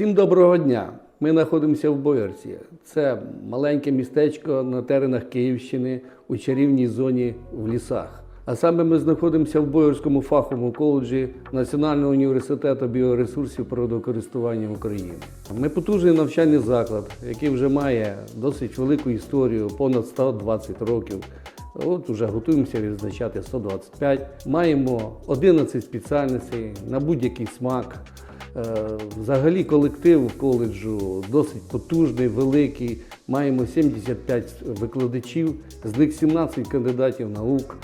Всім доброго дня! Ми знаходимося в Боярці. Це маленьке містечко на теренах Київщини у чарівній зоні в лісах. А саме ми знаходимося в Боярському фаховому коледжі Національного університету біоресурсів природокористування України. Ми потужний навчальний заклад, який вже має досить велику історію, понад 120 років. От вже готуємося відзначати 125. Маємо 11 спеціальностей на будь-який смак. Е, Взагалі колектив коледжу досить потужний, великий. Маємо 75 викладачів, з них 17 кандидатів наук.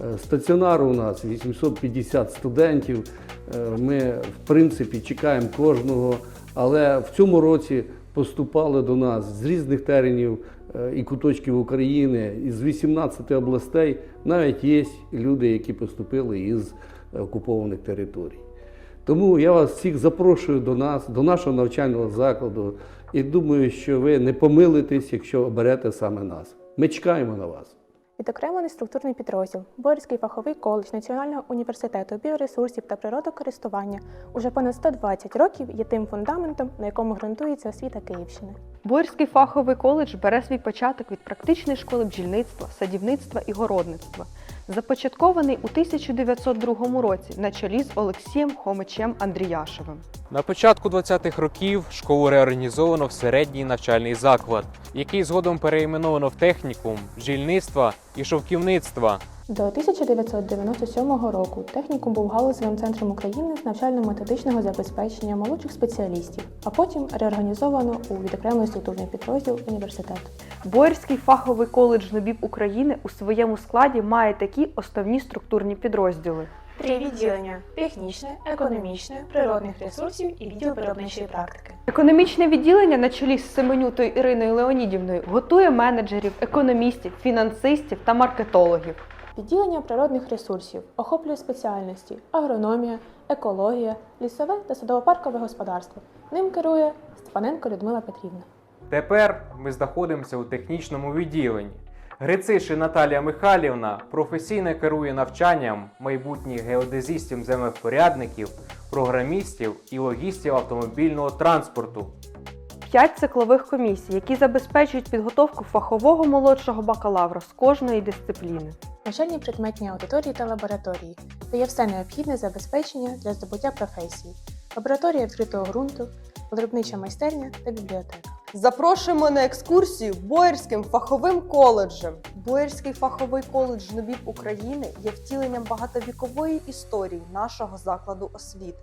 Е, Стаціонар у нас 850 студентів. Е, Ми, в принципі, чекаємо кожного, але в цьому році поступали до нас з різних теренів і куточків України, із 18 областей. Навіть є люди, які поступили із окупованих територій. Тому я вас всіх запрошую до нас, до нашого навчального закладу, і думаю, що ви не помилитесь, якщо оберете саме нас. Ми чекаємо на вас. Відокремлений структурний підрозділ Борський фаховий коледж Національного університету біоресурсів та природокористування уже понад 120 років є тим фундаментом, на якому ґрунтується освіта Київщини. Боярський фаховий коледж бере свій початок від практичної школи бджільництва, садівництва і городництва, започаткований у 1902 році на чолі з Олексієм Хомичем Андріяшевим. На початку 20-х років школу реорганізовано в середній навчальний заклад, який згодом переіменовано в технікум бджільництва і шовківництва. До 1997 року технікум був галузевим центром України з навчально-методичного забезпечення молодших спеціалістів, а потім реорганізовано у відокремлений структурний підрозділ університету. Боярський фаховий коледж НОБІП України у своєму складі має такі основні структурні підрозділи. Три відділення технічне, економічне, природних ресурсів і відділ виробничої практики. Економічне відділення на чолі з Семенютою Іриною Леонідівною готує менеджерів, економістів, фінансистів та маркетологів. Відділення природних ресурсів охоплює спеціальності агрономія, екологія, лісове та садово-паркове господарство. Ним керує Степаненко Людмила Петрівна. Тепер ми знаходимося у технічному відділенні. Грицишин Наталія Михайлівна професійно керує навчанням майбутніх геодезистів землевпорядників, програмістів і логістів автомобільного транспорту. П'ять циклових комісій, які забезпечують підготовку фахового молодшого бакалавра з кожної дисципліни. Навчальні предметні аудиторії та лабораторії, де є все необхідне забезпечення для здобуття професії, лабораторія відкритого ґрунту, виробнича майстерня та бібліотека. Запрошуємо на екскурсію Боярським фаховим коледжем. Боярський фаховий коледж НОБІП України є втіленням багатовікової історії нашого закладу освіти.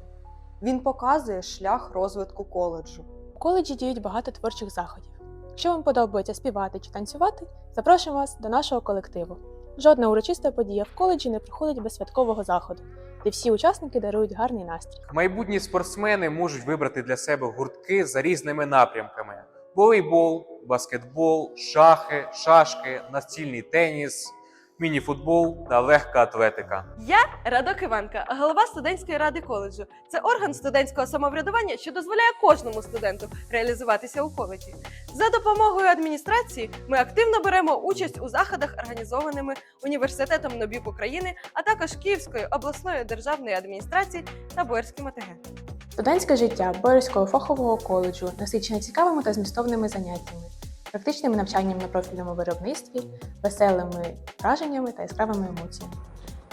Він показує шлях розвитку коледжу. У коледжі діють багато творчих заходів. Якщо вам подобається співати чи танцювати, запрошуємо вас до нашого колективу. Жодна урочиста подія в коледжі не проходить без святкового заходу, де всі учасники дарують гарний настрій. Майбутні спортсмени можуть вибрати для себе гуртки за різними напрямками: волейбол, баскетбол, шахи, шашки, настільний теніс, мініфутбол та легка атлетика. Я Радок Іванка, голова студентської ради коледжу. Це орган студентського самоврядування, що дозволяє кожному студенту реалізуватися у коледжі. За допомогою адміністрації ми активно беремо участь у заходах, організованими університетом НОБІП України, а також Київською обласною державною адміністрацією та Боярським ОТГ. Студентське життя Боярського фахового коледжу насичене цікавими та змістовними заняттями, практичним навчанням на профільному виробництві, веселими враженнями та яскравими емоціями.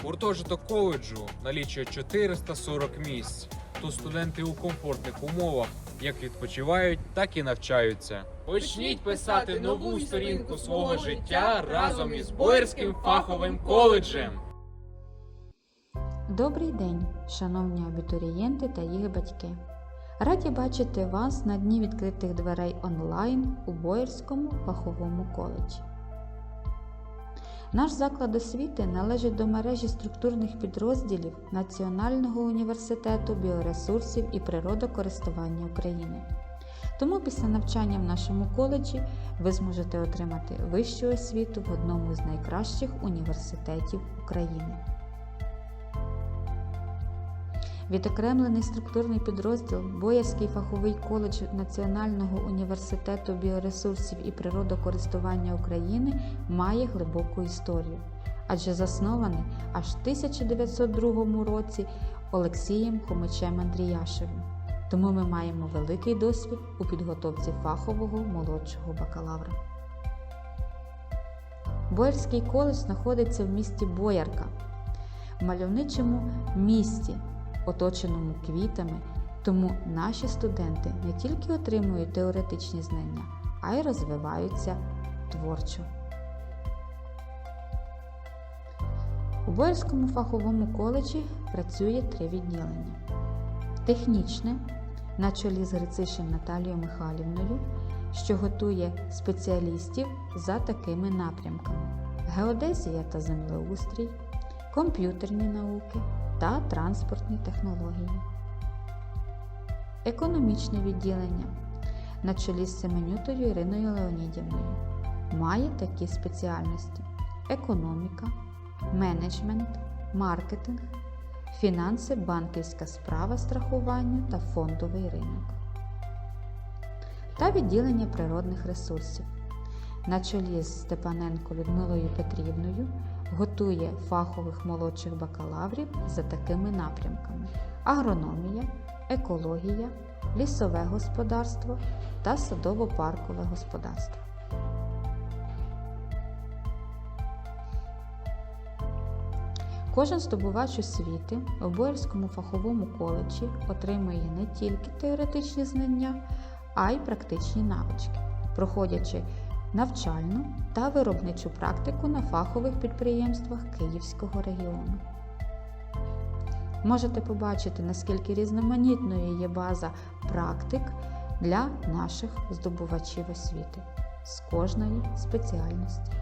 Гуртожиток коледжу налічує 440 місць. Тут студенти у комфортних умовах як відпочивають, так і навчаються. Почніть писати нову сторінку свого життя разом із Боярським фаховим коледжем. Добрий день, шановні абітурієнти та їх батьки. Раді бачити вас на дні відкритих дверей онлайн у Боярському фаховому коледжі. Наш заклад освіти належить до мережі структурних підрозділів Національного університету біоресурсів і природокористування України. Тому після навчання в нашому коледжі ви зможете отримати вищу освіту в одному з найкращих університетів України. Відокремлений структурний підрозділ Боярський фаховий коледж Національного університету біоресурсів і природокористування України має глибоку історію, адже заснований аж в 1902 році Олексієм Хомичем Андріяшевим. тому ми маємо великий досвід у підготовці фахового молодшого бакалавра. Боярський коледж знаходиться в місті Боярка, в мальовничому місті, оточеному квітами, тому наші студенти не тільки отримують теоретичні знання, а й розвиваються творчо. У Боярському фаховому коледжі працює три відділення: технічне на чолі з Грицишин Наталією Михайлівною, що готує спеціалістів за такими напрямками: геодезія та землеустрій, комп'ютерні науки та транспортні технології. Економічне відділення на чолі з Семенютою Іриною Леонідівною має такі спеціальності: економіка, менеджмент, маркетинг, фінанси, банківська справа страхування та фондовий ринок. Та відділення природних ресурсів на чолі з Степаненко Людмилою Петрівною готує фахових молодших бакалаврів за такими напрямками: агрономія, екологія, лісове господарство та садово-паркове господарство. Кожен здобувач освіти у Боярському фаховому коледжі отримує не тільки теоретичні знання, а й практичні навички, проходячи навчальну та виробничу практику на фахових підприємствах Київського регіону. Можете побачити, наскільки різноманітною є база практик для наших здобувачів освіти з кожної спеціальності.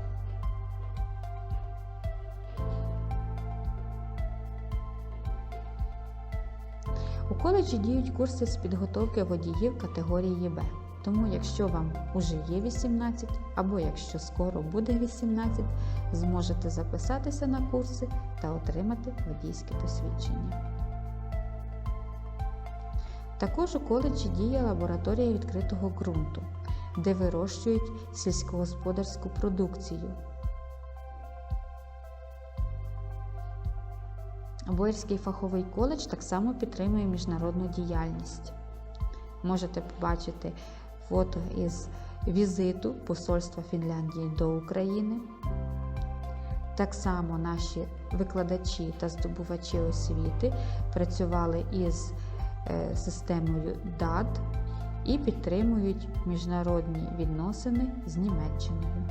У коледжі діють курси з підготовки водіїв категорії Б. Тому, якщо вам уже є 18, або якщо скоро буде 18, зможете записатися на курси та отримати водійське посвідчення. Також у коледжі діє лабораторія відкритого ґрунту, де вирощують сільськогосподарську продукцію. Боярський фаховий коледж так само підтримує міжнародну діяльність. Можете побачити фото із візиту Посольства Фінляндії до України. Так само наші викладачі та здобувачі освіти працювали із е, системою DAD і підтримують міжнародні відносини з Німеччиною.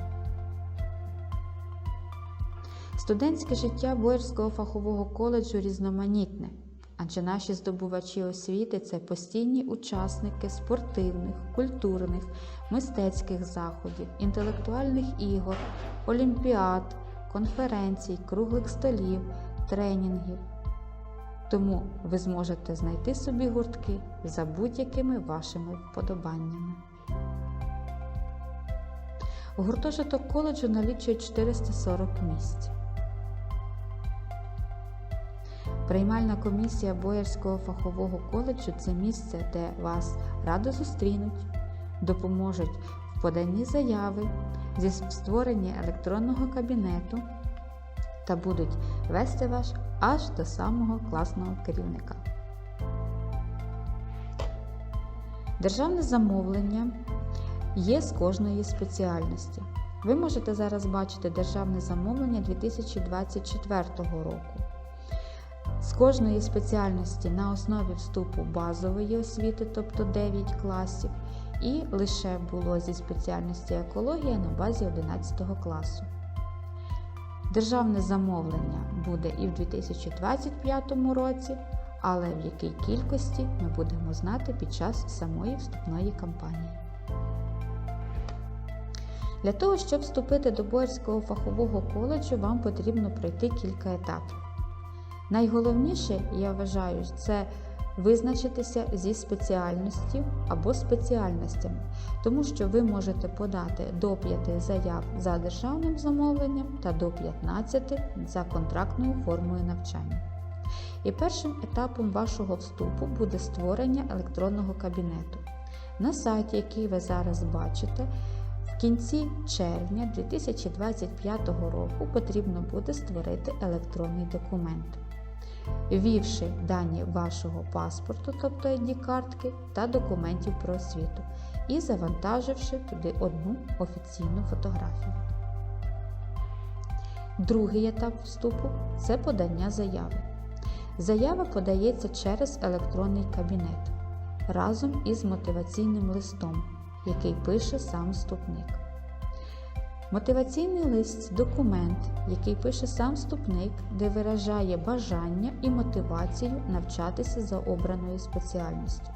Студентське життя Боярського фахового коледжу різноманітне, адже наші здобувачі освіти це постійні учасники спортивних, культурних, мистецьких заходів, інтелектуальних ігор, олімпіад, конференцій, круглих столів, тренінгів. Тому ви зможете знайти собі гуртки за будь-якими вашими вподобаннями. Гуртожиток коледжу налічує 440 місць. Приймальна комісія Боярського фахового коледжу це місце, де вас радо зустрінуть, допоможуть в поданні заяви зі створенні електронного кабінету та будуть вести вас аж до самого класного керівника. Державне замовлення є з кожної спеціальності. Ви можете зараз бачити державне замовлення 2024 року. З кожної спеціальності на основі вступу базової освіти, тобто 9 класів, і лише було зі спеціальності екологія на базі 11 класу. Державне замовлення буде і в 2025 році, але в якій кількості ми будемо знати під час самої вступної кампанії. Для того, щоб вступити до Боярського фахового коледжу, вам потрібно пройти кілька етапів. Найголовніше, я вважаю, це визначитися зі спеціальністю або спеціальностями, тому що ви можете подати до 5 заяв за державним замовленням та до 15 за контрактною формою навчання. І першим етапом вашого вступу буде створення електронного кабінету. На сайті, який ви зараз бачите, в кінці червня 2025 року потрібно буде створити електронний документ. Ввівши дані вашого паспорту, тобто ID-картки, та документів про освіту, і завантаживши туди одну офіційну фотографію. Другий етап вступу це подання заяви. Заява подається через електронний кабінет разом із мотиваційним листом, який пише сам вступник. Мотиваційний лист документ, який пише сам вступник, де виражає бажання і мотивацію навчатися за обраною спеціальністю.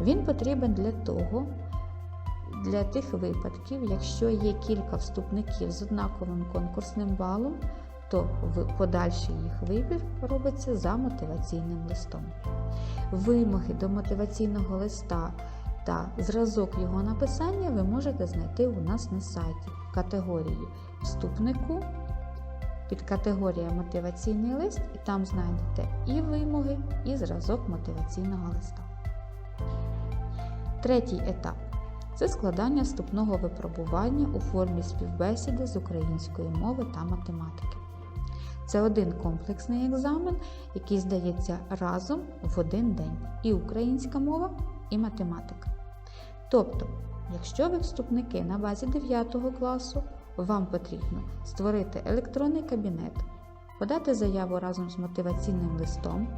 Він потрібен для того, для тих випадків, якщо є кілька вступників з однаковим конкурсним балом, то подальший їх вибір робиться за мотиваційним листом. Вимоги до мотиваційного листа та зразок його написання ви можете знайти у нас на сайті в категорії вступнику, під категорія мотиваційний лист, і там знайдете і вимоги, і зразок мотиваційного листа. Третій етап це складання вступного випробування у формі співбесіди з української мови та математики. Це один комплексний екзамен, який здається разом в один день і українська мова, і математика. Тобто, якщо ви вступники на базі 9 класу, вам потрібно створити електронний кабінет, подати заяву разом з мотиваційним листом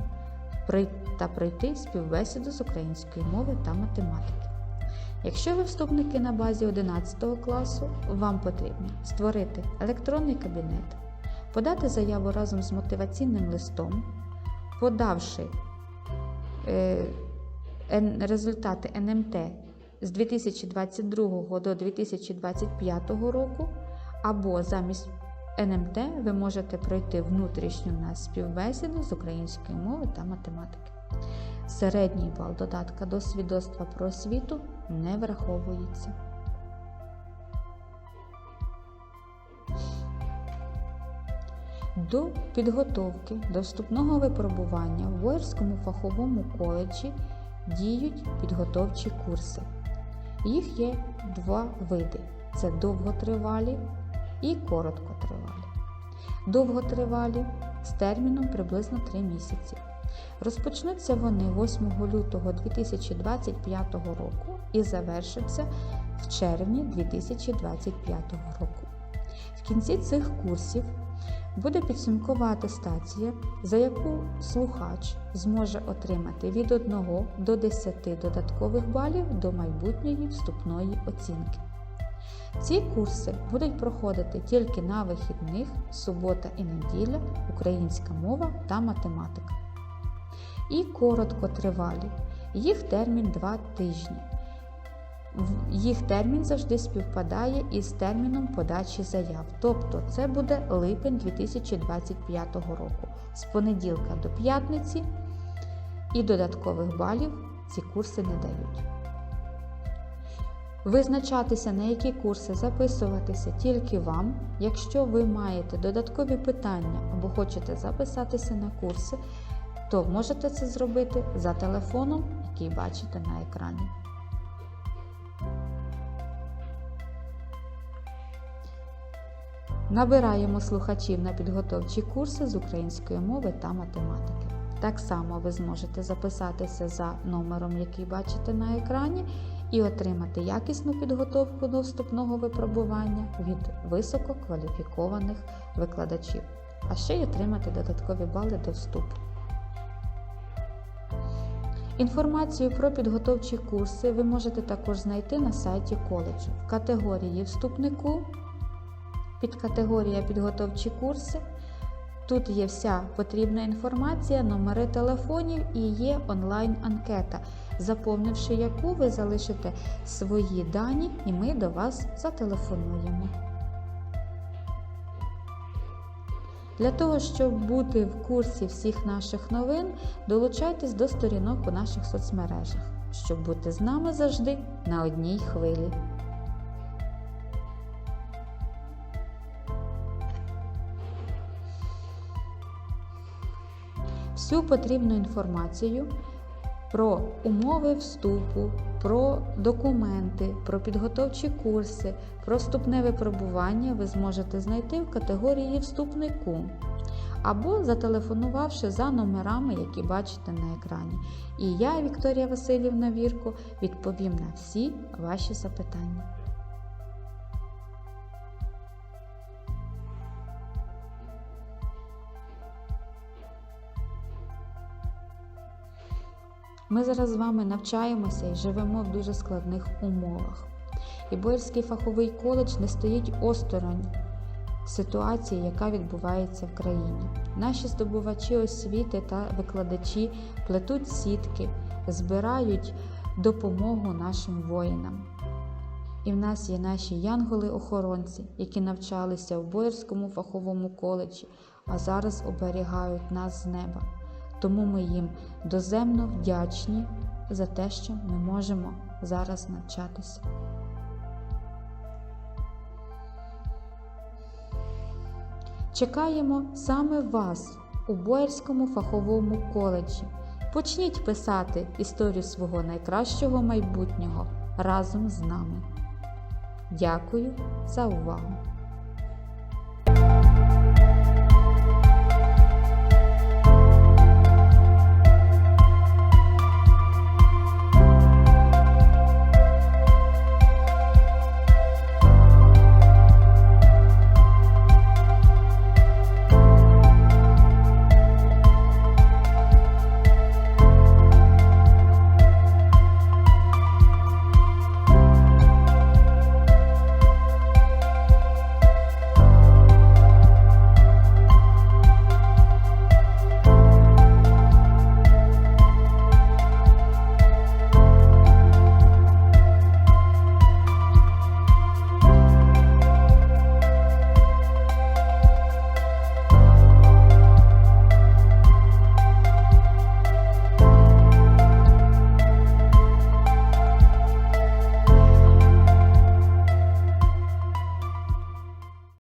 та пройти співбесіду з української мови та математики. Якщо ви вступники на базі 11 класу, вам потрібно створити електронний кабінет, подати заяву разом з мотиваційним листом, подавши е, результати НМТ з 2022 до 2025 року, або замість НМТ ви можете пройти внутрішню у нас співбесіду з української мови та математики. Середній бал додатка до свідоцтва про освіту не враховується. До підготовки до вступного випробування в Боярському фаховому коледжі діють підготовчі курси. Їх є два види: це довготривалі і короткотривалі. Довготривалі з терміном приблизно 3 місяці. Розпочнуться вони 8 лютого 2025 року і завершаться в червні 2025 року. В кінці цих курсів буде підсумкова атестація, за яку слухач зможе отримати від 1 до 10 додаткових балів до майбутньої вступної оцінки. Ці курси будуть проходити тільки на вихідних, субота і неділя, українська мова та математика. І короткотривалі. Їх термін 2 тижні. Їх термін завжди співпадає із терміном подачі заяв, тобто це буде липень 2025 року з понеділка до п'ятниці, і додаткових балів ці курси не дають. Визначатися, на які курси записуватися тільки вам. Якщо ви маєте додаткові питання або хочете записатися на курси, то можете це зробити за телефоном, який бачите на екрані. Набираємо слухачів на підготовчі курси з української мови та математики. Так само ви зможете записатися за номером, який бачите на екрані, і отримати якісну підготовку до вступного випробування від висококваліфікованих викладачів, а ще й отримати додаткові бали до вступу. Інформацію про підготовчі курси ви можете також знайти на сайті коледжу в категорії вступнику підкатегорія підготовчі курси. Тут є вся потрібна інформація, номери телефонів і є онлайн-анкета, заповнивши яку ви залишите свої дані, і ми до вас зателефонуємо. Для того, щоб бути в курсі всіх наших новин, долучайтесь до сторінок у наших соцмережах, щоб бути з нами завжди на одній хвилі. Всю потрібну інформацію про умови вступу, про документи, про підготовчі курси, про вступне випробування ви зможете знайти в категорії вступнику. або зателефонувавши за номерами, які бачите на екрані. І я, Вікторія Васильівна Вірко, відповім на всі ваші запитання. Ми зараз з вами навчаємося і живемо в дуже складних умовах. І Боярський фаховий коледж не стоїть осторонь ситуації, яка відбувається в країні. Наші здобувачі освіти та викладачі плетуть сітки, збирають допомогу нашим воїнам. І в нас є наші янголи-охоронці, які навчалися в Боярському фаховому коледжі, а зараз оберігають нас з неба. Тому ми їм доземно вдячні за те, що ми можемо зараз навчатися. Чекаємо саме вас у Боярському фаховому коледжі. Почніть писати історію свого найкращого майбутнього разом з нами. Дякую за увагу!